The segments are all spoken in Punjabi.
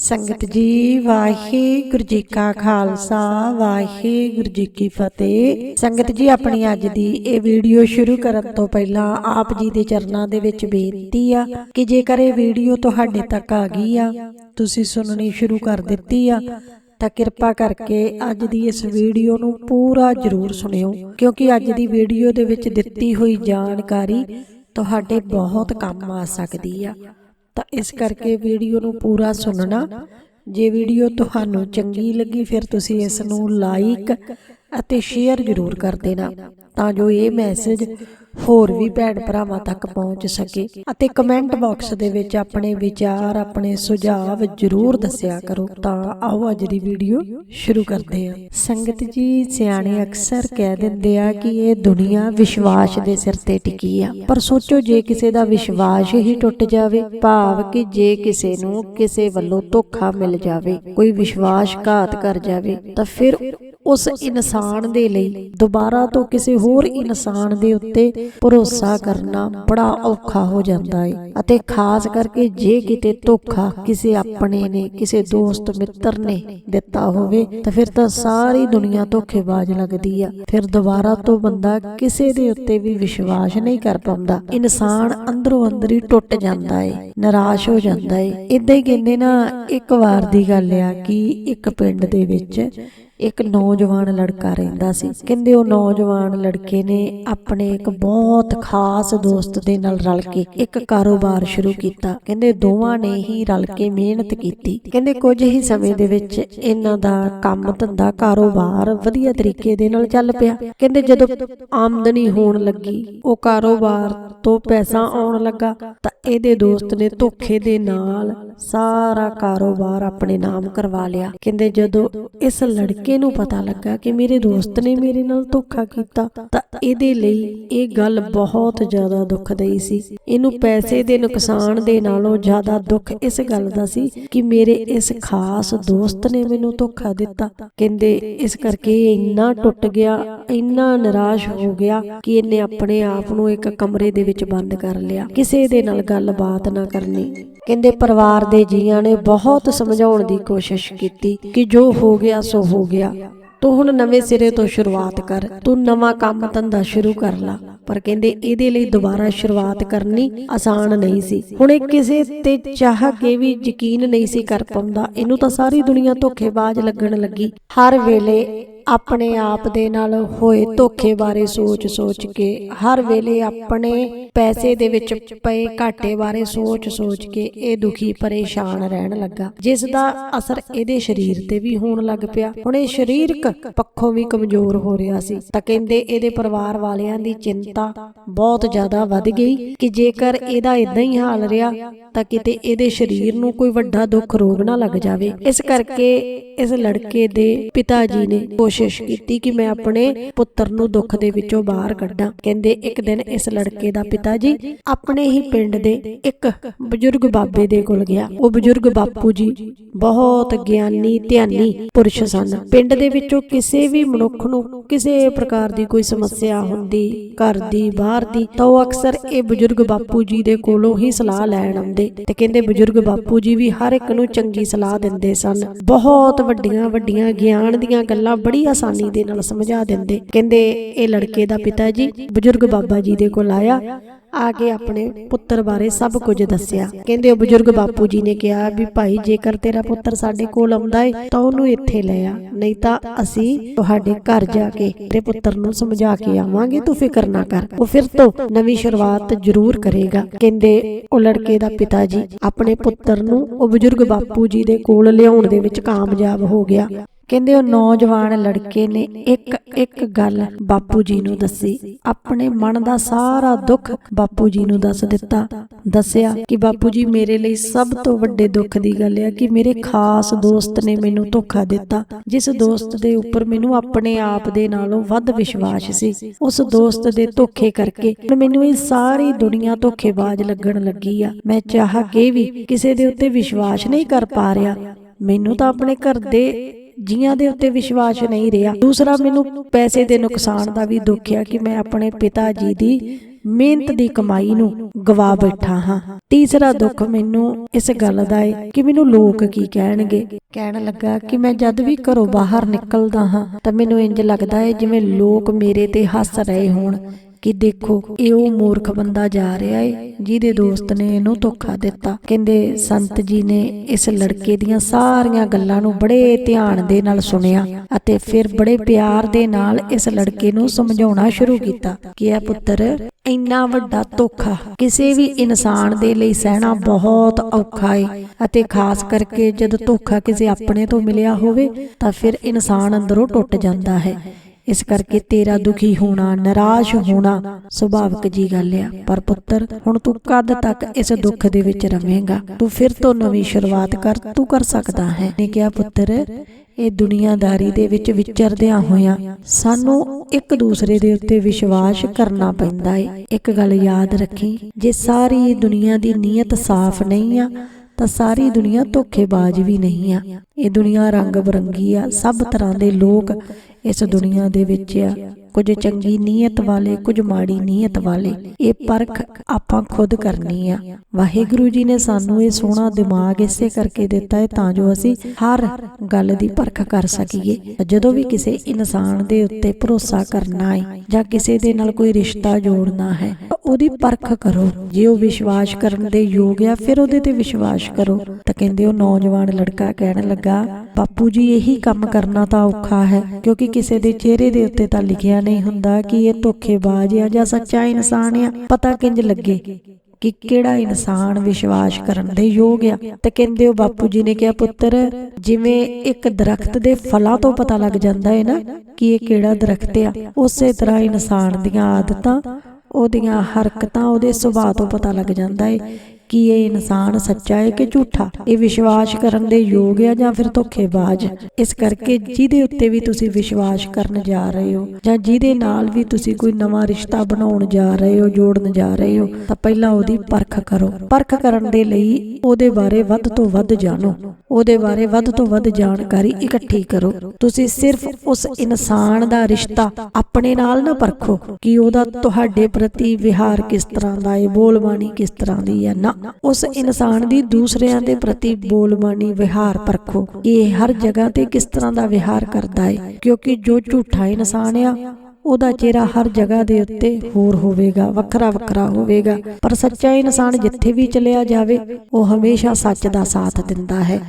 ਸੰਗਤ ਜੀ, ਵਾਹਿਗੁਰੂ ਜੀ ਕਾ ਖਾਲਸਾ, ਵਾਹਿਗੁਰੂ ਜੀ ਕੀ ਫਤਿਹ। ਸੰਗਤ ਜੀ, ਆਪਣੀ ਅੱਜ ਦੀ ਇਹ ਵੀਡੀਓ ਸ਼ੁਰੂ ਕਰਨ ਤੋਂ ਪਹਿਲਾਂ ਆਪ ਜੀ ਦੇ ਚਰਨਾਂ ਦੇ ਵਿੱਚ ਬੇਨਤੀ ਆ ਕਿ ਜੇਕਰ ਇਹ ਵੀਡੀਓ ਤੁਹਾਡੇ ਤੱਕ ਆ ਗਈ ਆ, ਤੁਸੀਂ ਸੁਣਨੀ ਸ਼ੁਰੂ ਕਰ ਦਿੱਤੀ ਆ, ਤਾਂ ਕਿਰਪਾ ਕਰਕੇ ਅੱਜ ਦੀ ਇਸ ਵੀਡੀਓ ਨੂੰ ਪੂਰਾ ਜ਼ਰੂਰ ਸੁਣਿਓ, ਕਿਉਂਕਿ ਅੱਜ ਦੀ ਵੀਡੀਓ ਦੇ ਵਿੱਚ ਦਿੱਤੀ ਹੋਈ ਜਾਣਕਾਰੀ ਤੁਹਾਡੇ ਬਹੁਤ ਕੰਮ ਆ ਸਕਦੀ ਆ। ਤਾਂ ਇਸ ਕਰਕੇ ਵੀਡੀਓ ਨੂੰ ਪੂਰਾ ਸੁਣਨਾ। ਜੇ ਵੀਡੀਓ ਤੁਹਾਨੂੰ ਚੰਗੀ ਲੱਗੀ, ਫਿਰ ਤੁਸੀਂ ਇਸ ਨੂੰ ਲਾਈਕ ਅਤੇ ਸ਼ੇਅਰ ਜ਼ਰੂਰ ਕਰ ਦੇਣਾ ਤਾਂ ਜੋ ਇਹ ਮੈਸੇਜ ਹੋਰ ਵੀ ਭੈਣ ਭਰਾਵਾਂ ਤੱਕ ਪਹੁੰਚ ਸਕੇ ਅਤੇ ਕਮੈਂਟ ਬਾਕਸ ਦੇ ਵਿੱਚ ਆਪਣੇ ਵਿਚਾਰ, ਆਪਣੇ ਸੁਝਾਅ ਜ਼ਰੂਰ ਦੱਸਿਆ ਕਰੋ ਤਾਂ ਆਓ ਅੱਜ ਦੀ ਵੀਡੀਓ ਸ਼ੁਰੂ ਕਰਦੇ ਹਾਂ। ਸੰਗਤ ਜੀ, ਸਿਆਣੇ ਅਕਸਰ ਕਹਿ ਦਿੰਦੇ ਆ ਕਿ ਇਹ ਦੁਨੀਆ ਵਿਸ਼ਵਾਸ ਦੇ ਸਿਰ ਤੇ ਟਿਕੀ ਆ, ਪਰ ਸੋਚੋ ਜੇ ਕਿਸੇ ਦਾ ਵਿਸ਼ਵਾਸ ਹੀ ਟੁੱਟ ਜਾਵੇ, ਭਾਵ ਕਿ ਜੇ ਕਿਸੇ ਨੂੰ ਕਿਸੇ ਵੱਲੋਂ ਧੋਖਾ ਮਿਲ ਜਾਵੇ, ਕੋਈ ਵਿਸ਼ਵਾਸਘਾਤ ਕਰ ਜਾਵੇ, ਤਾਂ ਫਿਰ ਉਸ ਇਨਸਾਨ ਦੇ ਲਈ ਦੁਬਾਰਾ ਤੋਂ ਕਿਸੇ ਹੋਰ ਇਨਸਾਨ ਦੇ ਉੱਤੇ ਭਰੋਸਾ ਕਰਨਾ ਬੜਾ ਔਖਾ ਹੋ ਜਾਂਦਾ ਹੈ ਅਤੇ ਖਾਸ ਕਰਕੇ ਜੇ ਕਿਤੇ ਧੋਖਾ ਕਿਸੇ ਆਪਣੇ ਨੇ, ਕਿਸੇ ਦੋਸਤ, ਮਿੱਤਰ ਨੇ ਦਿੱਤਾ ਹੋਵੇ, ਤਾਂ ਫਿਰ ਤਾਂ ਸਾਰੀ ਦੁਨੀਆ ਧੋਖੇਬਾਜ਼ ਲੱਗਦੀ ਆ। ਫਿਰ ਦੁਬਾਰਾ ਤੋਂ ਬੰਦਾ ਕਿਸੇ ਦੇ ਉੱਤੇ ਵੀ ਵਿਸ਼ਵਾਸ ਨਹੀਂ ਕਰ ਪਾਉਂਦਾ। ਇਨਸਾਨ ਅੰਦਰੋਂ ਅੰਦਰ ਹੀ ਟੁੱਟ ਜਾਂਦਾ ਏ, ਨਿਰਾਸ਼ ਹੋ ਜਾਂਦਾ ਏ। ਇਦਾਂ ਹੀ ਕਹਿੰਦੇ ਨਾ, ਇੱਕ ਵਾਰ ਦੀ ਗੱਲ ਆ ਕਿ ਇੱਕ ਪਿੰਡ ਦੇ ਵਿੱਚ ਇੱਕ ਨੌਜਵਾਨ ਲੜਕਾ ਰਹਿੰਦਾ ਸੀ। ਕਹਿੰਦੇ ਉਹ ਨੌਜਵਾਨ ਲੜਕੇ ਨੇ ਆਪਣੇ ਇੱਕ ਬਹੁਤ ਖਾਸ ਦੋਸਤ ਦੇ ਨਾਲ ਰਲ ਕੇ ਇੱਕ ਕਾਰੋਬਾਰ ਸ਼ੁਰੂ ਕੀਤਾ। ਕਹਿੰਦੇ ਦੋਵਾਂ ਨੇ ਹੀ ਰਲ ਕੇ ਮਿਹਨਤ ਕੀਤੀ। ਕਹਿੰਦੇ ਕੁਝ ਹੀ ਸਮੇਂ ਦੇ ਵਿੱਚ ਇਹਨਾਂ ਦਾ ਕੰਮ ਧੰਦਾ ਕਾਰੋਬਾਰ ਵਧੀਆ ਤਰੀਕੇ ਦੇ ਨਾਲ ਚੱਲ ਪਿਆ। ਕਹਿੰਦੇ ਜਦੋਂ ਆਮਦਨੀ ਹੋਣ ਲੱਗੀ, ਉਹ ਕਾਰੋਬਾਰ ਤੋਂ ਪੈਸਾ ਆਉਣ ਲੱਗਾ ਤਾਂ ਇਹਦੇ ਦੋਸਤ ਨੇ ਧੋਖੇ ਦੇ ਨਾਲ ਸਾਰਾ ਕਾਰੋਬਾਰ ਆਪਣੇ ਨਾਮ ਕਰਵਾ ਲਿਆ। ਕਹਿੰਦੇ ਜਦੋਂ ਇਸ ਲੜਕੇ ਨੂੰ ਪਤਾ ਲੱਗਾ ਕਿ ਮੇਰੇ ਦੋਸਤ ਨੇ ਮੇਰੇ ਨਾਲ ਧੋਖਾ ਕੀਤਾ। ਤਾਂ ਇਹਦੇ ਲਈ ਇਹ ਗੱਲ ਬਹੁਤ ਜ਼ਿਆਦਾ ਦੁਖਦਾਈ ਸੀ। ਇਹਨੂੰ ਪੈਸੇ ਦੇ ਨੁਕਸਾਨ ਦੇ ਨਾਲੋਂ ਜ਼ਿਆਦਾ ਦੁੱਖ ਇਸ ਗੱਲ ਦਾ ਸੀ ਕਿ ਮੇਰੇ ਇਸ ਖਾਸ ਦੋਸਤ ਨੇ ਮੈਨੂੰ ਧੋਖਾ ਦਿੱਤਾ। ਕਹਿੰਦੇ ਇਸ ਕਰਕੇ ਇੰਨਾ ਟੁੱਟ ਗਿਆ ਇੰਨਾ ਨਿਰਾਸ਼ ਹੋ ਗਿਆ ਕਿ ਇਹਨੇ ਆਪਣੇ ਆਪ ਨੂੰ ਇੱਕ ਕਮਰੇ ਦੇ ਵਿੱਚ ਬੰਦ ਕਰ ਲਿਆ। ਕਿਸੇ ਦੇ ਨਾਲ ਗੱਲਬਾਤ ਨਾ ਕਰਨੀ। ਕਹਿੰਦੇ ਪਰਿਵਾਰ ਦੇ ਜੀਆਂ ਨੇ ਬਹੁਤ ਸਮਝਾਉਣ ਦੀ ਕੋਸ਼ਿਸ਼ ਕੀਤੀ ਕਿ ਜੋ ਹੋ ਗਿਆ ਸੋ ਹੋ ਗਿਆ। ਤੂੰ ਹੁਣ ਨਵੇਂ ਸਿਰੇ ਤੋਂ ਸ਼ੁਰੂਆਤ ਕਰ। ਤੂੰ ਨਵਾਂ ਕੰਮ ਧੰਦਾ ਸ਼ੁਰੂ ਕਰ ਲਾ। ਪਰ ਕਹਿੰਦੇ ਇਹਦੇ ਲਈ ਦੁਬਾਰਾ ਸ਼ੁਰੂਆਤ ਕਰਨੀ ਆਸਾਨ ਨਹੀਂ ਸੀ। ਹੁਣ ਇਹ ਕਿਸੇ ਤੇ ਚਾਹ ਕੇ ਵੀ ਯਕੀਨ ਨਹੀਂ ਸੀ ਕਰ ਪਾਉਂਦਾ। ਇਹਨੂੰ ਤਾਂ ਸਾਰੀ ਦੁਨੀਆ ਧੋਖੇਬਾਜ਼ ਲੱਗਣ ਲੱਗੀ। ਹਰ ਵੇਲੇ ਆਪਣੇ ਆਪ ਦੇ ਨਾਲ ਹੋਏ ਧੋਖੇ ਬਾਰੇ ਸੋਚ-ਸੋਚ ਕੇ, ਹਰ ਵੇਲੇ ਆਪਣੇ ਪੈਸੇ ਦੇ ਵਿੱਚ ਪਏ ਘਾਟੇ ਬਾਰੇ ਸੋਚ-ਸੋਚ ਕੇ ਇਹ ਦੁਖੀ, ਪਰੇਸ਼ਾਨ ਰਹਿਣ ਲੱਗਾ। ਜਿਸ ਦਾ ਅਸਰ ਇਹਦੇ ਸਰੀਰ ਤੇ ਵੀ ਹੋਣ ਲੱਗ ਪਿਆ। ਹੁਣ ਇਹ ਸਰੀਰਕ ਪੱਖੋਂ ਵੀ ਕਮਜ਼ੋਰ ਹੋ ਰਿਹਾ ਸੀ। ਤਾਂ ਕਹਿੰਦੇ ਇਹਦੇ ਪਰਿਵਾਰ ਵਾਲਿਆਂ ਦੀ ਚਿੰਤਾ ਬਹੁਤ ਜ਼ਿਆਦਾ ਵੱਧ ਗਈ ਕਿ ਜੇਕਰ ਇਹਦਾ ਇਦਾਂ ਹੀ ਹਾਲ ਰਿਹਾ, ਤਾਂ ਕਿਤੇ ਇਹਦੇ ਸਰੀਰ ਨੂੰ ਕੋਈ ਵੱਡਾ ਦੁੱਖ ਰੋਗ ਨਾ ਲੱਗ ਜਾਵੇ। ਇਸ ਕਰਕੇ ਇਸ ਲੜਕੇ ਦੇ ਪਿਤਾ ਜੀ ਨੇ ਕੋਸ਼ਿਸ਼ ਕੋਸ਼ਿਸ਼ ਕੀਤੀ ਕਿ ਮੈਂ ਆਪਣੇ ਪੁੱਤਰ ਨੂੰ ਦੁੱਖ ਦੇ ਵਿੱਚੋਂ ਬਾਹਰ ਕੱਢਾਂ। ਕਹਿੰਦੇ ਇੱਕ ਦਿਨ ਇਸ ਲੜਕੇ ਦਾ ਪਿਤਾ ਜੀ ਆਪਣੇ ਹੀ ਪਿੰਡ ਦੇ ਇੱਕ ਬਜ਼ੁਰਗ ਬਾਬੇ ਦੇ ਕੋਲ ਗਿਆ। ਉਹ ਬਜ਼ੁਰਗ ਬਾਪੂ ਜੀ ਬਹੁਤ ਗਿਆਨੀ, ਧਿਆਨੀ ਪੁਰਸ਼ ਸਨ। ਪਿੰਡ ਦੇ ਵਿੱਚੋਂ ਕਿਸੇ ਵੀ ਮਨੁੱਖ ਨੂੰ ਕਿਸੇ ਪ੍ਰਕਾਰ ਦੀ ਕੋਈ ਸਮੱਸਿਆ ਹੁੰਦੀ, ਘਰ ਦੀ, ਬਾਹਰ ਦੀ, ਤਾਂ ਉਹ ਅਕਸਰ ਇਹ ਬਜ਼ੁਰਗ ਬਾਪੂ ਜੀ ਦੇ ਕੋਲੋਂ ਹੀ ਸਲਾਹ ਲੈਣ ਆਉਂਦੇ। ਤੇ ਕਹਿੰਦੇ ਬਜ਼ੁਰਗ ਬਾਪੂ ਜੀ ਵੀ ਹਰ ਇੱਕ ਨੂੰ ਚੰਗੀ ਸਲਾਹ ਦਿੰਦੇ ਸਨ। ਬਹੁਤ ਵੱਡੀਆਂ ਵੱਡੀਆਂ ਗਿਆਨ ਦੀਆਂ ਗੱਲਾਂ ਬੜੀ ਆਸਾਨੀ ਦੇ ਨਾਲ ਸਮਝਾ ਦਿੰਦੇ। ਕਹਿੰਦੇ, ਇਹ ਲੜਕੇ ਦਾ ਪਿਤਾ ਜੀ, ਬਜ਼ੁਰਗ ਬਾਬਾ ਜੀ ਦੇ ਕੋਲ ਆਇਆ। ਆ ਕੇ ਆਪਣੇ ਪੁੱਤਰ ਬਾਰੇ ਸਭ ਕੁਝ ਦੱਸਿਆ। ਕਹਿੰਦੇ, ਉਹ ਬਜ਼ੁਰਗ ਬਾਪੂ ਜੀ ਨੇ ਕਿਹਾ ਵੀ ਭਾਈ, ਜੇਕਰ ਤੇਰਾ ਪੁੱਤਰ ਸਾਡੇ ਕੋਲ ਆਉਂਦਾ ਏ, ਤਾਂ ਉਹਨੂੰ ਇੱਥੇ ਲੈ ਆ। ਨਹੀਂ ਤਾਂ ਅਸੀਂ ਤੁਹਾਡੇ ਘਰ ਜਾ ਕੇ ਤੇਰੇ ਪੁੱਤਰ ਨੂੰ ਸਮਝਾ ਕੇ ਆਵਾਂਗੇ, ਤੂੰ ਫਿਕਰ ਨਾ ਕਰ। ਉਹ ਫਿਰ ਤੋਂ ਨਵੀਂ ਸ਼ੁਰੂਆਤ ਜ਼ਰੂਰ ਕਰੇਗਾ। ਕਹਿੰਦੇ, ਉਹ ਲੜਕੇ ਦਾ ਪਿਤਾ ਜੀ, ਆਪਣੇ ਪੁੱਤਰ ਨੂੰ ਉਹ ਬਜ਼ੁਰਗ ਬਾਪੂ ਜੀ ਦੇ ਕੋਲ ਲਿਆਉਣ ਦੇ ਵਿੱਚ ਕਾਮਯਾਬ ਹੋ ਗਿਆ। ਕਹਿੰਦੇ ਉਹ ਨੌਜਵਾਨ ਲੜਕੇ ਨੇ ਇੱਕ ਇੱਕ ਗੱਲ ਬਾਪੂ ਜੀ ਨੂੰ ਦੱਸੀ। ਆਪਣੇ ਮਨ ਦਾ ਸਾਰਾ ਦੁੱਖ ਬਾਪੂ ਜੀ ਨੂੰ ਦੱਸ ਦਿੱਤਾ। ਦੱਸਿਆ ਕਿ ਬਾਪੂ ਜੀ ਮੇਰੇ ਲਈ ਸਭ ਤੋਂ ਵੱਡੇ ਦੁੱਖ ਦੀ ਗੱਲ ਹੈ ਕਿ ਮੇਰੇ ਖਾਸ ਦੋਸਤ ਨੇ ਮੈਨੂੰ ਧੋਖਾ ਦਿੱਤਾ, ਜਿਸ ਦੋਸਤ ਦੇ ਉੱਪਰ ਮੈਨੂੰ ਆਪਣੇ ਆਪ ਦੇ ਨਾਲੋਂ ਵੱਧ ਵਿਸ਼ਵਾਸ ਸੀ। ਉਸ ਦੋਸਤ ਦੇ ਧੋਖੇ ਕਰਕੇ ਮੈਨੂੰ ਇਹ ਸਾਰੀ ਦੁਨੀਆ ਧੋਖੇਬਾਜ਼ ਲੱਗਣ ਲੱਗੀ ਆ। ਮੈਂ ਚਾਹ ਕੇ ਵੀ ਕਿਸੇ ਦੇ ਉੱਤੇ ਵਿਸ਼ਵਾਸ ਨਹੀਂ ਕਰ ਪਾ ਰਿਹਾ। ਮੈਨੂੰ ਤਾਂ ਆਪਣੇ ਘਰ ਦੇ ਜੀਆਂ ਦੇ ਉੱਤੇ ਵਿਸ਼ਵਾਸ ਨਹੀਂ ਰਿਹਾ। ਦੂਸਰਾ, ਮੈਨੂੰ ਪੈਸੇ ਦੇ ਨੁਕਸਾਨ ਦਾ ਵੀ ਦੁੱਖ ਆ ਕਿ ਮੈਂ ਆਪਣੇ ਪਿਤਾ ਜੀ ਦੀ ਮਿਹਨਤ ਦੀ ਕਮਾਈ ਨੂੰ ਗਵਾ ਬੈਠਾ ਹਾਂ। ਤੀਸਰਾ ਦੁੱਖ ਮੈਨੂੰ ਇਸ ਗੱਲ ਦਾ ਹੈ ਕਿ ਮੈਨੂੰ ਲੋਕ ਕੀ ਕਹਿਣਗੇ? ਕਹਿਣ ਲੱਗਾ ਕਿ ਮੈਂ ਜਦ ਵੀ ਘਰੋਂ ਬਾਹਰ ਨਿਕਲਦਾ ਹਾਂ ਤਾਂ ਮੈਨੂੰ ਇੰਜ ਲੱਗਦਾ ਹੈ ਜਿਵੇਂ ਲੋਕ ਮੇਰੇ ਤੇ ਹੱਸ ਰਹੇ ਹੋਣ। ਕਿ ਦੇਖੋ ਇਹ ਉਹ ਮੂਰਖ ਬੰਦਾ ਜਾ ਰਿਹਾ ਏ, ਜਿਹਦੇ ਦੋਸਤ ਨੇ ਇਹਨੂੰ ਧੋਖਾ ਦਿੱਤਾ। ਕਹਿੰਦੇ ਸੰਤ ਜੀ ਨੇ ਇਸ ਲੜਕੇ ਦੀਆਂ ਸਾਰੀਆਂ ਗੱਲਾਂ ਨੂੰ ਬੜੇ ਧਿਆਨ ਦੇ ਨਾਲ ਸੁਣਿਆ ਅਤੇ ਫਿਰ ਬੜੇ ਪਿਆਰ ਦੇ ਨਾਲ ਇਸ ਲੜਕੇ ਨੂੰ ਸਮਝਾਉਣਾ ਸ਼ੁਰੂ ਕੀਤਾ ਕਿ ਇਹ ਪੁੱਤਰ ਇੰਨਾ ਵੱਡਾ ਧੋਖਾ, ਕਿਸੇ ਵੀ ਇਨਸਾਨ ਦੇ ਲਈ ਸਹਿਣਾ ਬਹੁਤ ਔਖਾ ਏ ਅਤੇ ਖਾਸ ਕਰਕੇ ਜਦ ਧੋਖਾ ਕਿਸੇ ਆਪਣੇ ਤੋਂ ਮਿਲਿਆ ਹੋਵੇ ਤਾਂ ਫਿਰ ਇਨਸਾਨ ਅੰਦਰੋਂ ਟੁੱਟ ਜਾਂਦਾ ਹੈ। ਇਸ ਕਰਕੇ ਤੇਰਾ ਦੁਖੀ ਹੋਣਾ, ਨਿਰਾਸ਼ ਹੋਣਾ ਸੁਭਾਵਿਕ ਜੀ ਗੱਲ ਆ। ਪਰ ਪੁੱਤਰ, ਹੁਣ ਤੂੰ ਕਦ ਤੱਕ ਇਸ ਦੁੱਖ ਦੇ ਵਿੱਚ ਰਵੇਂਗਾ? ਤੂੰ ਫਿਰ ਤੋਂ ਨਵੀਂ ਸ਼ੁਰੂਆਤ ਕਰ, ਤੂੰ ਕਰ ਸਕਦਾ ਹੈ। ਨੇ ਕਿਹਾ, ਪੁੱਤਰ, ਇਹ ਦੁਨੀਆਦਾਰੀ ਦੇ ਵਿੱਚ ਵਿਚਰਦਿਆਂ ਹੋਇਆਂ ਸਾਨੂੰ ਇੱਕ ਦੂਸਰੇ ਦੇ ਉੱਤੇ ਵਿਸ਼ਵਾਸ ਕਰਨਾ ਪੈਂਦਾ ਏ। ਇੱਕ ਗੱਲ ਯਾਦ ਰੱਖੀ, ਜੇ ਸਾਰੀ ਦੁਨੀਆ ਦੀ ਨੀਅਤ ਸਾਫ਼ ਨਹੀਂ ਆ, ਤਾਂ ਸਾਰੀ ਦੁਨੀਆ ਧੋਖੇਬਾਜ਼ ਵੀ ਨਹੀਂ ਆ। ਇਹ ਦੁਨੀਆ ਰੰਗ ਬਰੰਗੀ ਆ, ਸਭ ਤਰ੍ਹਾਂ ਦੇ ਲੋਕ ਇਸ ਦੁਨੀਆ ਦੇ ਵਿੱਚ ਆ। ਕੁਝ ਚੰਗੀ ਨੀਅਤ ਵਾਲੇ, ਕੁਝ ਮਾੜੀ ਨੀਅਤ ਵਾਲੇ। ਇਹ ਪਰਖ ਆਪਾਂ ਖੁਦ ਕਰਨੀ ਆ। ਵਾਹਿਗੁਰੂ ਜੀ ਨੇ ਸਾਨੂੰ ਇਹ ਸੋਹਣਾ ਦਿਮਾਗ ਇਸੇ ਕਰਕੇ ਦਿੱਤਾ ਹੈ ਤਾਂ ਜੋ ਅਸੀਂ ਹਰ ਗੱਲ ਦੀ ਪਰਖ ਕਰ ਸਕੀਏ। ਜਦੋਂ ਵੀ ਕਿਸੇ ਇਨਸਾਨ ਦੇ ਉੱਤੇ ਭਰੋਸਾ ਕਰਨਾ ਹੈ ਜਾਂ ਕਿਸੇ ਦੇ ਨਾਲ ਕੋਈ ਰਿਸ਼ਤਾ ਜੋੜਨਾ ਹੈ, ਉਹਦੀ ਪਰਖ ਕਰੋ। ਜੇ ਉਹ ਵਿਸ਼ਵਾਸ ਕਰਨ ਦੇ ਯੋਗ ਆ, ਫਿਰ ਉਹਦੇ ਤੇ ਵਿਸ਼ਵਾਸ ਕਰੋ। ਤਾਂ ਕਹਿੰਦੇ ਉਹ ਨੌਜਵਾਨ ਲੜਕਾ ਕਹਿਣ ਲੱਗਾ, ਬਾਪੂ ਜੀ, ਇਹੀ ਕੰਮ ਕਰਨਾ ਤਾਂ ਔਖਾ ਹੈ, ਕਿਉਂਕਿ ਕਿਸੇ ਦੇ ਚਿਹਰੇ ਦੇ ਉੱਤੇ ਤਾਂ ਲਿਖਿਆ ਨਹੀਂ ਹੁੰਦਾ ਕਿ ਇਹ ਧੋਖੇਬਾਜ਼ ਆ ਜਾਂ ਸੱਚਾ ਇਨਸਾਨ ਆ। ਪਤਾ ਕਿੰਜ ਲੱਗੇ ਕਿ ਕਿਹੜਾ ਇਨਸਾਨ ਵਿਸ਼ਵਾਸ ਕਰਨ ਦੇ ਯੋਗ ਆ? ਤੇ ਕਹਿੰਦੇ ਉਹ ਬਾਪੂ ਜੀ ਨੇ ਕਿਹਾ ਪੁੱਤਰ ਜਿਵੇਂ ਇੱਕ ਦਰਖਤ ਦੇ ਫਲਾਂ ਤੋਂ ਪਤਾ ਲੱਗ ਜਾਂਦਾ ਹੈ ਨਾ ਕਿ ਇਹ ਕਿਹੜਾ ਦਰਖਤ ਆ ਉਸੇ ਤਰ੍ਹਾਂ ਇਨਸਾਨ ਦੀਆਂ ਆਦਤਾਂ ਉਹਦੀਆਂ ਹਰਕਤਾਂ ਉਹਦੇ ਸੁਭਾਅ ਤੋਂ ਪਤਾ ਲੱਗ ਜਾਂਦਾ ਹੈ ਕਿ ਇਹ ਇਨਸਾਨ ਸੱਚਾ ਹੈ ਕਿ ਝੂਠਾ? ਇਹ ਵਿਸ਼ਵਾਸ ਕਰਨ ਦੇ ਯੋਗ ਹੈ ਜਾਂ ਫਿਰ ਧੋਖੇਬਾਜ਼? ਇਸ ਕਰਕੇ ਜਿਹਦੇ ਉੱਤੇ ਵੀ ਤੁਸੀਂ ਵਿਸ਼ਵਾਸ ਕਰਨ ਜਾ ਰਹੇ ਹੋ ਜਾਂ ਜਿਹਦੇ ਨਾਲ ਵੀ ਤੁਸੀਂ ਕੋਈ ਨਵਾਂ ਰਿਸ਼ਤਾ ਬਣਾਉਣ ਜਾ ਰਹੇ ਹੋ, ਜੋੜਨ ਜਾ ਰਹੇ ਹੋ, ਤਾਂ ਪਹਿਲਾਂ ਉਹਦੀ ਪਰਖ ਕਰੋ। ਪਰਖ ਕਰਨ ਦੇ ਲਈ ਉਹਦੇ ਬਾਰੇ ਵੱਧ ਤੋਂ ਵੱਧ ਜਾਣੋ। ਉਹਦੇ ਬਾਰੇ ਵੱਧ ਤੋਂ ਵੱਧ ਜਾਣਕਾਰੀ ਇਕੱਠੀ ਕਰੋ। ਤੁਸੀਂ ਸਿਰਫ ਉਸ ਇਨਸਾਨ ਦਾ ਰਿਸ਼ਤਾ ਆਪਣੇ ਨਾਲ ਨਾ ਪਰਖੋ ਕਿ ਉਹਦਾ ਤੁਹਾਡੇ ਪ੍ਰਤੀ ਵਿਹਾਰ ਕਿਸ ਤਰ੍ਹਾਂ ਦਾ ਹੈ, ਬੋਲਬਾਣੀ ਕਿਸ ਤਰ੍ਹਾਂ ਦੀ ਹੈ, ਨਾ ਉਸ ਇਨਸਾਨ ਦੀ ਦੂਸਰਿਆਂ ਦੇ ਪ੍ਰਤੀ ਬੋਲਬਾਣੀ, ਵਿਹਾਰ ਪਰਖੋ। ਇਹ ਹਰ ਜਗ੍ਹਾ ਤੇ ਕਿਸ ਤਰ੍ਹਾਂ ਦਾ ਵਿਹਾਰ ਕਰਦਾ ਹੈ ਕਿਉਂਕਿ ਜੋ ਝੂਠਾ ਇਨਸਾਨ ਆ, ਉਹਦਾ ਚਿਹਰਾ ਹਰ ਜਗ੍ਹਾ ਦੇ ਉੱਤੇ ਹੋਰ ਹੋਵੇਗਾ, ਵੱਖਰਾ ਵੱਖਰਾ ਹੋਵੇਗਾ। ਪਰ ਸੱਚਾ ਇਨਸਾਨ ਜਿੱਥੇ ਵੀ ਚਲਿਆ ਜਾਵੇ, ਉਹ ਹਮੇਸ਼ਾ ਸੱਚ ਦਾ ਸਾਥ ਦਿੰਦਾ ਹੈ।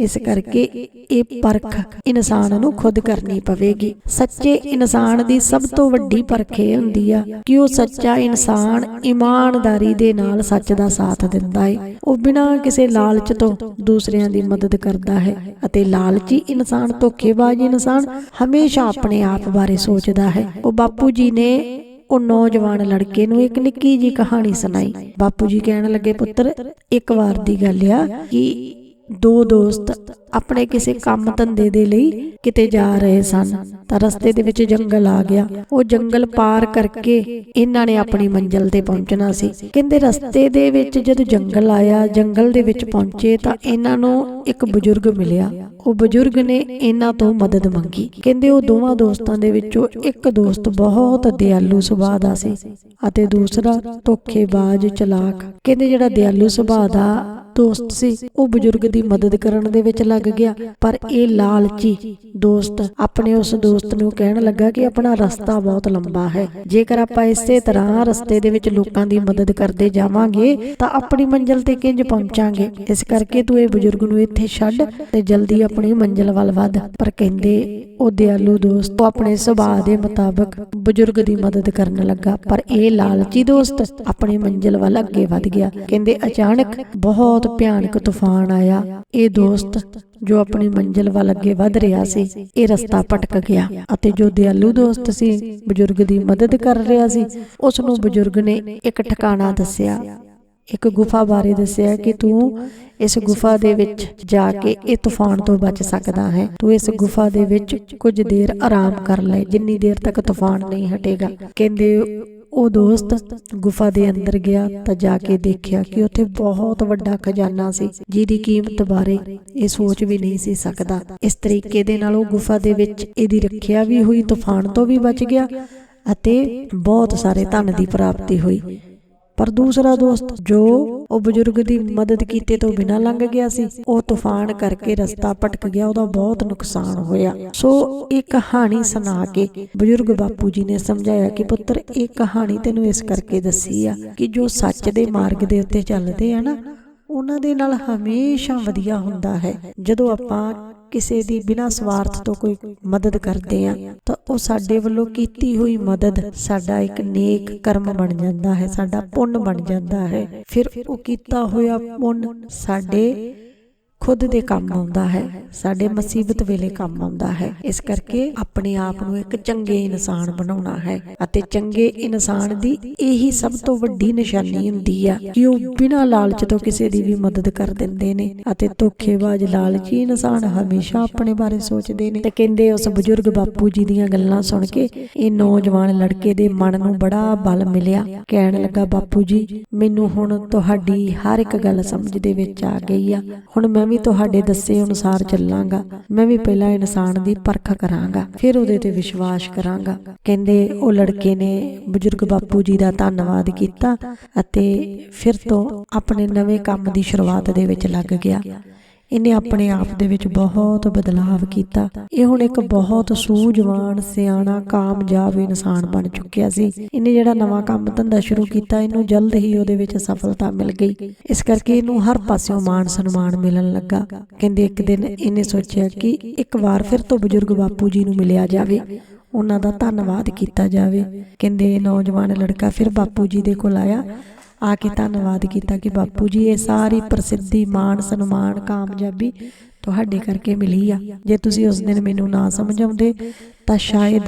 ਇਸ ਕਰਕੇ ਇਹ ਪਰਖ ਇਨਸਾਨ ਨੂੰ ਖੁਦ ਕਰਨੀ ਪਵੇਗੀ। ਸੱਚੇ ਇਨਸਾਨ ਦੀ ਸਭ ਤੋਂ ਵੱਡੀ ਪਰਖ ਇਹ ਹੁੰਦੀ ਆ ਕਿ ਉਹ ਸੱਚਾ ਇਨਸਾਨ ਇਮਾਨਦਾਰੀ ਦੇ ਨਾਲ ਸੱਚ ਦਾ ਸਾਥ ਦਿੰਦਾ ਹੈ ਉਹ ਬਿਨਾਂ ਕਿਸੇ ਲਾਲਚ ਤੋਂ ਦੂਸਰਿਆਂ ਦੀ ਮਦਦ ਕਰਦਾ ਹੈ ਅਤੇ ਲਾਲਚੀ ਇਨਸਾਨ ਧੋਖੇਬਾਜ਼ ਇਨਸਾਨ ਹਮੇਸ਼ਾ ਆਪਣੇ ਆਪ ਬਾਰੇ ਸੋਚਦਾ ਹੈ। ਉਹ ਬਾਪੂ ਜੀ ਨੇ ਉਹ ਨੌਜਵਾਨ ਲੜਕੇ ਨੂੰ ਇੱਕ ਨਿੱਕੀ ਜੀ ਕਹਾਣੀ ਸੁਣਾਈ। ਬਾਪੂ ਜੀ ਕਹਿਣ ਲੱਗੇ ਪੁੱਤਰ ਇੱਕ ਵਾਰ ਦੀ ਗੱਲ ਆ ਕਿ ਦੋ ਦੋਸਤ ਆਪਣੇ ਕਿਸੇ ਕੰਮ ਧੰਦੇ ਦੇ ਲਈ ਕਿਤੇ ਜਾ ਰਹੇ ਸਨ, ਤਾਂ ਰਸਤੇ ਦੇ ਵਿੱਚ ਜੰਗਲ ਆ ਗਿਆ। ਉਹ ਜੰਗਲ ਪਾਰ ਕਰਕੇ ਇਹਨਾਂ ਨੇ ਆਪਣੀ ਮੰਜ਼ਿਲ ਤੇ ਪਹੁੰਚਣਾ ਸੀ। ਕਹਿੰਦੇ ਰਸਤੇ ਦੇ ਵਿੱਚ ਜਦ ਜੰਗਲ ਆਇਆ, ਜੰਗਲ ਦੇ ਵਿੱਚ ਪਹੁੰਚੇ ਤਾਂ ਇਹਨਾਂ ਨੂੰ ਇੱਕ ਬਜ਼ੁਰਗ ਮਿਲਿਆ। ਉਹ ਬਜ਼ੁਰਗ ਨੇ ਇਹਨਾਂ ਤੋਂ ਮਦਦ ਮੰਗੀ। ਕਹਿੰਦੇ ਉਹ ਦੋਵਾਂ ਦੋਸਤਾਂ ਦੇ ਵਿੱਚੋਂ ਇੱਕ ਦੋਸਤ ਬਹੁਤ ਦਿਆਲੂ ਸੁਭਾਅ ਦਾ ਸੀ ਅਤੇ ਦੂਸਰਾ ਧੋਖੇਬਾਜ਼ ਚਲਾਕ। ਕਹਿੰਦੇ ਜਿਹੜਾ ਦਿਆਲੂ ਸੁਭਾਅ ਦਾ ਦੋਸਤ ਸੀ। ਉਹ ਬਜ਼ੁਰਗ ਦੀ ਮਦਦ ਕਰਨ ਦੇ ਵਿੱਚ ਲੱਗ ਗਿਆ। ਪਰ ਇਹ ਲਾਲਚੀ ਦੋਸਤ ਆਪਣੇ ਉਸ ਦੋਸਤ ਨੂੰ ਕਹਿਣ ਲੱਗਾ ਕਿ ਆਪਣਾ ਰਸਤਾ ਬਹੁਤ ਲੰਬਾ ਹੈ। ਜੇਕਰ ਆਪਾਂ ਇਸੇ ਤਰ੍ਹਾਂ ਰਸਤੇ ਦੇ ਵਿੱਚ ਲੋਕਾਂ ਦੀ ਮਦਦ ਕਰਦੇ ਜਾਵਾਂਗੇ, ਤਾਂ ਆਪਣੀ ਮੰਜ਼ਿਲ ਤੇ ਕਿੰਜ ਪਹੁੰਚਾਂਗੇ? ਇਸ ਕਰਕੇ ਤੂੰ ਇਹ ਬਜ਼ੁਰਗ ਨੂੰ ਇੱਥੇ ਛੱਡ ਤੇ ਜਲਦੀ ਆਪਣੀ ਮੰਜ਼ਿਲ ਵੱਲ ਵੱਧ। ਪਰ ਕਹਿੰਦੇ, ਉਹ ਦਿਆਲੂ ਦੋਸਤ, ਉਹ ਆਪਣੇ ਸੁਭਾਅ ਦੇ ਮੁਤਾਬਕ ਬਜ਼ੁਰਗ ਦੀ ਮਦਦ ਕਰਨ ਲੱਗਾ। ਪਰ ਇਹ ਲਾਲਚੀ ਦੋਸਤ ਆਪਣੀ ਮੰਜ਼ਿਲ ਵੱਲ ਅੱਗੇ ਵਧ ਗਿਆ। ਕਹਿੰਦੇ, ਅਚਾਨਕ ਬਹੁਤ ਭਿਆਨਕ ਤੂਫਾਨ ਆਇਆ। ਇਹ ਦੋਸਤ ਜੋ ਆਪਣੀ ਮੰਜ਼ਿਲ ਵੱਲ ਅੱਗੇ ਵਧ ਰਿਹਾ ਸੀ, ਇਹ ਰਸਤਾ ਭਟਕ ਗਿਆ ਅਤੇ ਜੋ ਦਿਆਲੂ ਦੋਸਤ ਸੀ, ਬਜ਼ੁਰਗ ਦੀ ਮਦਦ ਕਰ ਰਿਹਾ ਸੀ, ਉਸ ਨੂੰ ਬਜ਼ੁਰਗ ਨੇ ਇੱਕ ਠਿਕਾਣਾ ਦੱਸਿਆ। ਇੱਕ ਗੁਫਾ ਬਾਰੇ ਦੱਸਿਆ ਕਿ ਤੂੰ ਇਸ ਗੁਫਾ ਦੇ ਵਿੱਚ ਜਾ ਕੇ ਇਹ ਤੂਫਾਨ ਤੋਂ ਬਚ ਸਕਦਾ ਹੈ। ਤੂੰ ਇਸ ਗੁਫਾ ਦੇ ਵਿੱਚ ਕੁਝ ਦੇਰ ਆਰਾਮ ਕਰ ਲੈ। ਜਿੰਨੀ ਦੇਰ ਤੱਕ ਤੂਫਾਨ ਨਹੀਂ ਹਟੇਗਾ। ਕਹਿੰਦੇ ਉਹ ਦੋਸਤ ਗੁਫਾ ਦੇ ਅੰਦਰ ਗਿਆ ਤਾਂ ਜਾ ਕੇ ਦੇਖਿਆ ਕਿ ਉੱਥੇ ਬਹੁਤ ਵੱਡਾ ਖਜ਼ਾਨਾ ਸੀ, ਜਿਹਦੀ ਕੀਮਤ ਬਾਰੇ ਇਹ ਸੋਚ ਵੀ ਨਹੀਂ ਸੀ ਸਕਦਾ। ਇਸ ਤਰੀਕੇ ਦੇ ਨਾਲ ਉਹ ਗੁਫਾ ਦੇ ਵਿੱਚ ਇਹਦੀ ਰੱਖਿਆ ਵੀ ਹੋਈ, ਤੂਫਾਨ ਤੋਂ ਵੀ ਬਚ ਗਿਆ ਅਤੇ ਬਹੁਤ ਸਾਰੇ ਧਨ ਦੀ ਪ੍ਰਾਪਤੀ ਹੋਈ। ਪਰ ਦੂਸਰਾ ਦੋਸਤ ਜੋ ਉਹ ਬਜ਼ੁਰਗ ਦੀ ਮਦਦ ਕੀਤੇ ਤੋਂ ਬਿਨਾਂ ਲੰਘ ਗਿਆ ਸੀ, ਉਹ ਤੂਫਾਨ ਕਰਕੇ ਰਸਤਾ ਭਟਕ ਗਿਆ, ਉਹਦਾ ਬਹੁਤ ਨੁਕਸਾਨ ਹੋਇਆ। ਸੋ ਇਹ ਕਹਾਣੀ ਸੁਣਾ ਕੇ ਬਜ਼ੁਰਗ ਬਾਪੂ ਜੀ ਨੇ ਸਮਝਾਇਆ ਕਿ ਪੁੱਤਰ, ਇਹ ਕਹਾਣੀ ਤੈਨੂੰ ਇਸ ਕਰਕੇ ਦੱਸੀ ਆ ਕਿ ਜੋ ਸੱਚ ਦੇ ਮਾਰਗ ਦੇ ਉੱਤੇ ਚੱਲਦੇ ਆ ਨਾ, ਉਹਨਾਂ ਦੇ ਨਾਲ ਹਮੇਸ਼ਾ ਵਧੀਆ ਹੁੰਦਾ ਹੈ। ਜਦੋਂ ਆਪਾਂ ਕਿਸੇ ਦੀ ਬਿਨਾਂ ਸਵਾਰਥ ਤੋਂ ਕੋਈ ਮਦਦ ਕਰਦੇ ਆ, ਤਾਂ ਉਹ ਸਾਡੇ ਵੱਲੋਂ ਕੀਤੀ ਹੋਈ ਮਦਦ ਸਾਡਾ ਇੱਕ ਨੇਕ ਕਰਮ ਬਣ ਜਾਂਦਾ ਹੈ, ਸਾਡਾ ਪੁੰਨ ਬਣ ਜਾਂਦਾ ਹੈ। ਫਿਰ ਉਹ ਕੀਤਾ ਹੋਇਆ ਪੁੰਨ ਸਾਡੇ ਖੁਦ ਦੇ ਕੰਮ ਆਉਂਦਾ ਹੈ ਸਾਡੇ ਮੁਸੀਬਤ ਵੇਲੇ ਕੰਮ ਆਉਂਦਾ ਹੈ। ਇਸ ਕਰਕੇ ਆਪਣੇ ਆਪ ਨੂੰ ਇੱਕ ਚੰਗੇ ਇਨਸਾਨ ਬਣਾਉਣਾ ਹੈ ਅਤੇ ਚੰਗੇ ਇਨਸਾਨ ਦੀ ਇਹੀ ਸਭ ਤੋਂ ਵੱਡੀ ਨਿਸ਼ਾਨੀ ਹੁੰਦੀ ਆ ਕਿ ਉਹ ਬਿਨਾਂ ਲਾਲਚ ਤੋਂ ਕਿਸੇ ਦੀ ਵੀ ਮਦਦ ਕਰ ਦਿੰਦੇ ਨੇ ਅਤੇ ਧੋਖੇਬਾਜ਼ ਲਾਲਚੀ ਇਨਸਾਨ ਹਮੇਸ਼ਾ ਆਪਣੇ ਬਾਰੇ ਸੋਚਦੇ ਨੇ ਤੇ ਕਹਿੰਦੇ ਉਸ ਬਜ਼ੁਰਗ ਬਾਪੂ ਜੀ ਦੀਆਂ ਗੱਲਾਂ ਸੁਣ ਕੇ ਇਹ ਨੌਜਵਾਨ ਲੜਕੇ ਦੇ ਮਨ ਨੂੰ ਬੜਾ ਬਲ ਮਿਲਿਆ। ਕਹਿਣ ਲੱਗਾ ਬਾਪੂ ਜੀ ਮੈਨੂੰ ਹੁਣ ਤੁਹਾਡੀ ਹਰ ਇੱਕ ਗੱਲ ਸਮਝ ਦੇ ਵਿੱਚ ਆ ਗਈ ਆ ਹੁਣ ਮੈਂ ਵੀ ਤੁਹਾਡੇ ਦੱਸੇ ਅਨੁਸਾਰ ਚੱਲਾਂਗਾ। ਮੈਂ ਵੀ ਪਹਿਲਾਂ ਇਨਸਾਨ ਦੀ ਪਰਖ ਕਰਾਂਗਾ, ਫਿਰ ਉਹਦੇ ਤੇ ਵਿਸ਼ਵਾਸ ਕਰਾਂਗਾ। ਕਹਿੰਦੇ ਉਹ ਲੜਕੇ ਨੇ ਬਜ਼ੁਰਗ ਬਾਪੂ ਜੀ ਦਾ ਧੰਨਵਾਦ ਕੀਤਾ ਅਤੇ ਫਿਰ ਤੋਂ ਆਪਣੇ ਨਵੇਂ ਕੰਮ ਦੀ ਸ਼ੁਰੂਆਤ ਦੇ ਵਿੱਚ ਲੱਗ ਗਿਆ। ਇਹਨੇ ਆਪਣੇ ਆਪ ਦੇ ਵਿੱਚ ਬਹੁਤ ਬਦਲਾਵ ਕੀਤਾ। ਇਹ ਹੁਣ ਇੱਕ ਬਹੁਤ ਸੂਝਵਾਨ, ਸਿਆਣਾ, ਕਾਮਯਾਬ ਇਨਸਾਨ ਬਣ ਚੁੱਕਿਆ ਸੀ। ਇਹਨੇ ਜਿਹੜਾ ਨਵਾਂ ਕੰਮ ਧੰਦਾ ਸ਼ੁਰੂ ਕੀਤਾ, ਇਹਨੂੰ ਜਲਦ ਹੀ ਉਹਦੇ ਵਿੱਚ ਸਫਲਤਾ ਮਿਲ ਗਈ। ਇਸ ਕਰਕੇ ਇਹਨੂੰ ਹਰ ਪਾਸਿਓਂ ਮਾਣ ਸਨਮਾਨ ਮਿਲਣ ਲੱਗਾ। ਕਹਿੰਦੇ ਇੱਕ ਦਿਨ ਇਹਨੇ ਸੋਚਿਆ ਕਿ ਇੱਕ ਵਾਰ ਫਿਰ ਤੋਂ ਬਜ਼ੁਰਗ ਬਾਪੂ ਜੀ ਨੂੰ ਮਿਲਿਆ ਜਾਵੇ। ਉਹਨਾਂ ਦਾ ਧੰਨਵਾਦ ਕੀਤਾ ਜਾਵੇ। ਕਹਿੰਦੇ ਇਹ ਨੌਜਵਾਨ ਲੜਕਾ ਫਿਰ ਬਾਪੂ ਜੀ ਦੇ ਕੋਲ ਆਇਆ। ਆ ਕੇ ਧੰਨਵਾਦ ਕੀਤਾ ਕਿ ਬਾਪੂ ਜੀ, ਇਹ ਸਾਰੀ ਪ੍ਰਸਿੱਧੀ, ਮਾਣ ਸਨਮਾਨ, ਕਾਮਯਾਬੀ ਤੁਹਾਡੇ ਕਰਕੇ ਮਿਲੀ ਆ। ਜੇ ਤੁਸੀਂ ਉਸ ਦਿਨ ਮੈਨੂੰ ਨਾ ਸਮਝਾਉਂਦੇ ਤਾਂ ਸ਼ਾਇਦ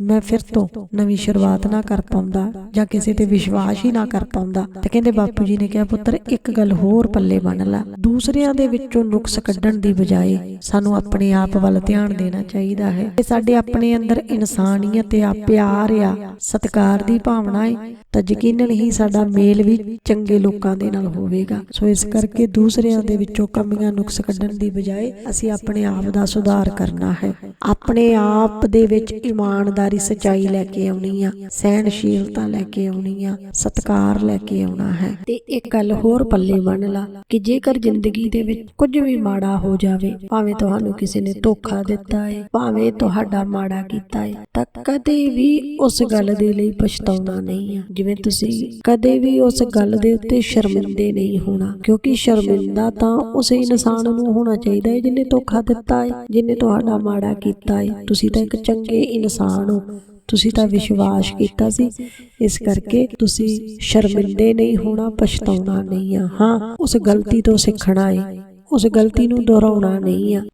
ਮੈਂ ਫਿਰ ਤੋਂ ਨਵੀਂ ਸ਼ੁਰੂਆਤ ਨਾ ਕਰ ਪਾਉਂਦਾ ਜਾਂ ਕਿਸੇ ਤੇ ਵਿਸ਼ਵਾਸ ਹੀ ਨਾ ਕਰ ਪਾਉਂਦਾ ਤੇ ਕਹਿੰਦੇ ਬਾਪੂ ਜੀ ਨੇ ਕਿਹਾ, ਪੁੱਤਰ, ਇੱਕ ਗੱਲ ਹੋਰ ਪੱਲੇ ਬੰਨ ਲੈ। ਦੂਸਰਿਆਂ ਦੇ ਵਿੱਚੋਂ ਨੁਕਸ ਕੱਢਣ ਦੀ ਬਜਾਏ ਸਾਨੂੰ ਆਪਣੇ ਆਪ ਵੱਲ ਧਿਆਨ ਦੇਣਾ ਚਾਹੀਦਾ ਹੈ। ਤੇ ਸਾਡੇ ਆਪਣੇ ਅੰਦਰ ਇਨਸਾਨੀਅਤ ਆ, ਪਿਆਰ ਆ, ਸਤਿਕਾਰ ਦੀ ਭਾਵਨਾ ਹੈ ਤਾਂ ਯਕੀਨਨ ਹੀ ਸਾਡਾ ਮੇਲ ਵੀ ਚੰਗੇ ਲੋਕਾਂ ਦੇ ਨਾਲ ਹੋਵੇਗਾ। ਸੋ ਇਸ ਕਰਕੇ ਦੂਸਰਿਆਂ ਦੇ ਵਿੱਚੋਂ ਕਮੀਆਂ ਨੁਕਸ ਕੱਢਣ ਦੀ ਬਜਾਏ ਅਸੀਂ ਆਪਣੇ ਆਪ ਦਾ ਸੁਧਾਰ ਕਰਨਾ ਹੈ। ਆਪਣੇ ਆਪ ਦੇ ਵਿੱਚ ਇਮਾਨਦਾਰੀ ਸਚਾਈ ਲੈ ਕੇ ਆਉਣੀ ਆ ਸਹਿਨਸ਼ੀਲਤਾ ਲੈ ਕੇ ਆਉਣੀ ਆ, ਸਤਿਕਾਰ ਲੈ ਕੇ ਆਉਣਾ ਹੈ। ਤੇ ਇੱਕ ਗੱਲ ਹੋਰ ਪੱਲੇ ਬੰਨ ਲਾ ਕਿ ਜੇਕਰ ਜ਼ਿੰਦਗੀ ਦੇ ਵਿੱਚ ਕੁਝ ਵੀ ਮਾੜਾ ਹੋ ਜਾਵੇ, ਭਾਵੇਂ ਤੁਹਾਨੂੰ ਕਿਸੇ ਨੇ ਧੋਖਾ ਦਿੱਤਾ ਹੈ ਭਾਵੇਂ ਤੁਹਾਡਾ ਮਾੜਾ ਕੀਤਾ ਹੈ ਤਾਂ ਕਦੇ ਵੀ ਉਸ ਗੱਲ ਦੇ ਲਈ ਪਛਤਾਉਣਾ ਨਹੀਂ ਆ। ਜਿਵੇਂ ਤੁਸੀਂ ਕਦੇ ਵੀ ਉਸ ਗੱਲ ਦੇ ਉੱਤੇ ਸ਼ਰਮਿੰਦੇ ਨਹੀਂ ਹੋਣਾ, ਕਿਉਂਕਿ ਸ਼ਰਮਿੰਦਾ ਤਾਂ ਉਸੇ ਇਨਸਾਨ ਨੂੰ ਹੋਣਾ ਚਾਹੀਦਾ ਹੈ ਜਿਹਨੇ ਧੋਖਾ ਦਿੱਤਾ ਹੈ ਜਿਹਨੇ ਤੁਹਾਡਾ ਮਾੜਾ ਕੀਤਾ ਹੈ ਤੁਸੀਂ ਤਾਂ ਇੱਕ ਚੰਗੇ ਇਨਸਾਨ ਹੋ। ਤੁਸੀਂ ਤਾਂ ਵਿਸ਼ਵਾਸ ਕੀਤਾ ਸੀ। ਇਸ ਕਰਕੇ ਤੁਸੀਂ ਸ਼ਰਮਿੰਦੇ ਨਹੀਂ ਹੋਣਾ, ਪਛਤਾਉਣਾ ਨਹੀਂ ਆ। ਹਾਂ, ਉਸ ਗਲਤੀ ਤੋਂ ਸਿੱਖਣਾ ਹੈ ਉਸ ਗਲਤੀ ਨੂੰ ਦੁਹਰਾਉਣਾ ਨਹੀਂ ਆ।